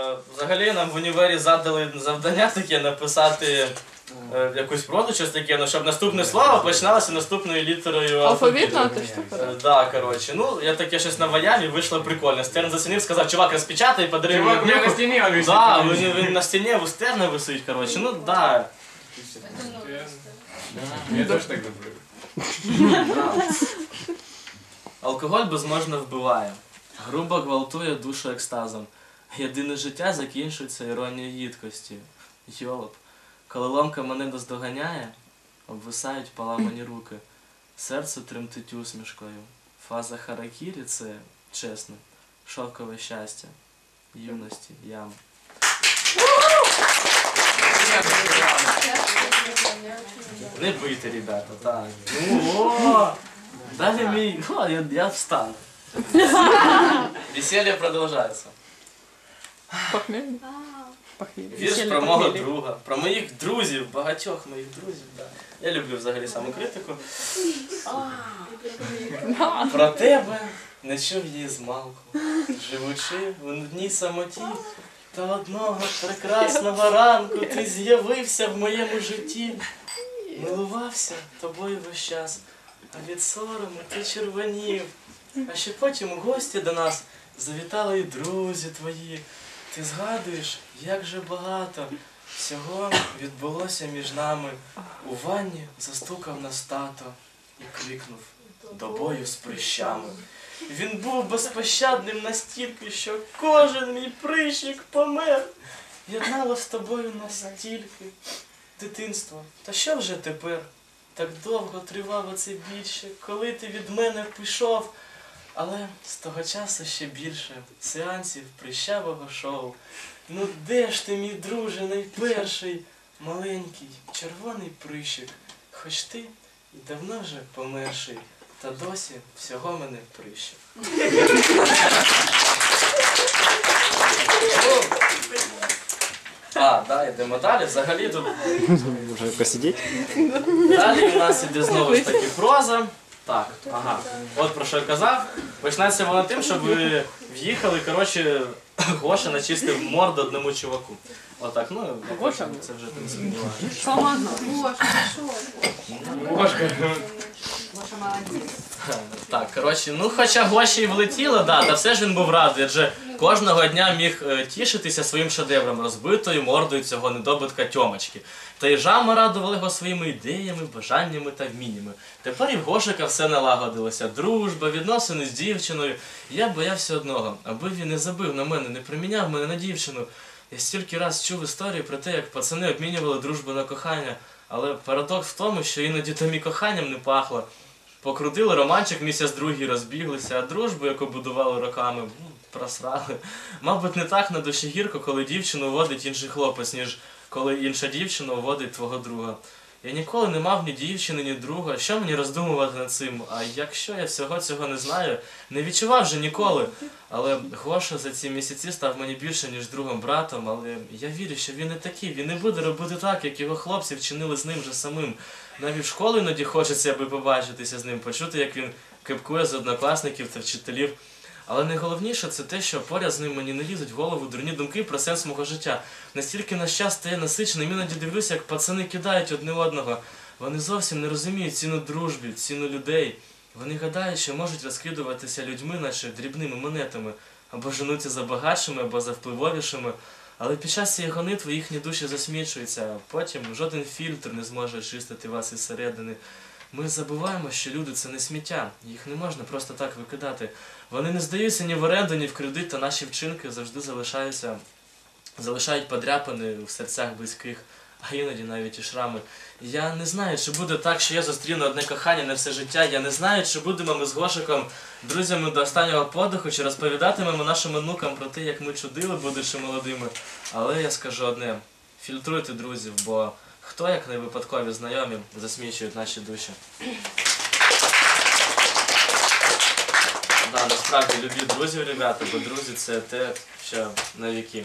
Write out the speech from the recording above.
Е, Взагалі нам в універі задали завдання таке написати е, якусь прозу, таке, ну, щоб наступне слово починалося наступною літерою Алфавітна алфавіту. та штука? Е, Да, коротше. Ну, я таке щось наваяв і вийшло прикольно. Стерн зацінив, сказав, чувак, розпечатай, подарив Чувак, у мені меня на стене он висит. Да, він, він на стіні у Стерна висить, коротше. Ну, да. Я тоже так люблю. Алкоголь безможно вбиває, грубо гвалтує душу екстазом. Єдине життя закінчується іронією їдкості. Йолоп, коли ломка мене наздоганяє, обвисають поламані руки. Серце тремтить усмішкою. Фаза харакірі це чесно, шовкове щастя, юності, ям. Не бийте, ребята, так. Ну, о! Далі мій. О, я, я встану. Веселье продовжується. Похмелье. Вірш про мого друга, про моїх друзів, багатьох моїх друзів. Да. Я люблю взагалі самокритику. Про тебе не чув її змалку, живучи в нудній самоті. Та одного прекрасного ранку ти з'явився в моєму житті. Милувався тобою весь час, а від сорому ти червонів. А ще потім у гості до нас завітали і друзі твої. Ти згадуєш, як же багато всього відбулося між нами. У ванні застукав нас тато і крикнув до бою з прищами. Він був безпощадним настільки, що кожен мій прищик помер. Єднало з тобою настільки дитинство. Та що вже тепер? Так довго тривав оце більше, коли ти від мене пішов. Але з того часу ще більше сеансів прищавого шоу. Ну де ж ти, мій друже, найперший, маленький, червоний прищик, хоч ти і давно вже померший, та досі всього мене прищик. А, да, йдемо далі. Взагалі тут Уже посидеть? Далі у нас іде знову ж таки проза. Так, ага. От про що я казав. Починається воно тим, щоб ви в'їхали, коротше, Гоша начистив морду одному чуваку. Отак, ну, Гоша? це вже не сумніваю. Ладно. Бошка. Так, коротше, ну хоча Гоші і влетіло, да, та все ж він був радий, адже кожного дня міг е, тішитися своїм шедевром, розбитою мордою цього недобитка Тьомочки. Та й жами радували його своїми ідеями, бажаннями та вміннями. Тепер і в Гошика все налагодилося. Дружба, відносини з дівчиною. Я боявся одного, аби він не забив на мене, не приміняв мене на дівчину. Я стільки раз чув історії про те, як пацани обмінювали дружбу на кохання. Але парадокс в тому, що іноді там і коханням не пахло. Покрутили романчик місяць другий, розбіглися, а дружбу, яку будували роками, просрали. Мабуть, не так на душі гірко, коли дівчину водить інший хлопець, ніж коли інша дівчина водить твого друга. Я ніколи не мав ні дівчини, ні друга. Що мені роздумувати над цим? А якщо я всього цього не знаю, не відчував вже ніколи. Але Гоша за ці місяці став мені більше, ніж другом братом, але я вірю, що він не такий. Він не буде робити так, як його хлопці вчинили з ним же самим. Навіть в школу іноді хочеться, аби побачитися з ним, почути, як він кипкує з однокласників та вчителів. Але найголовніше це те, що поряд з ним мені не лізуть в голову дурні думки про сенс мого життя. Настільки наш час стає насиченим, іноді дивлюся, як пацани кидають одне одного. Вони зовсім не розуміють ціну дружбі, ціну людей. Вони гадають, що можуть розкидуватися людьми, наче дрібними монетами, або женуться за багатшими, або за впливовішими. Але під час цієї гонитви їхні душі засмічуються, а потім жоден фільтр не зможе очистити вас із середини. Ми забуваємо, що люди це не сміття, їх не можна просто так викидати. Вони не здаються ні в оренду, ні в кредит, та наші вчинки завжди залишаються, залишають подряпини в серцях близьких, а іноді навіть і шрами. Я не знаю, чи буде так, що я зустріну одне кохання на все життя. Я не знаю, чи будемо ми з Гошиком друзями до останнього подиху, чи розповідатимемо нашим онукам про те, як ми чудили, будучи молодими. Але я скажу одне: фільтруйте друзів, бо хто, як не випадкові знайомі, засмічують наші душі. Да, насправді любі друзів, ребята, бо друзі це те, що на віки.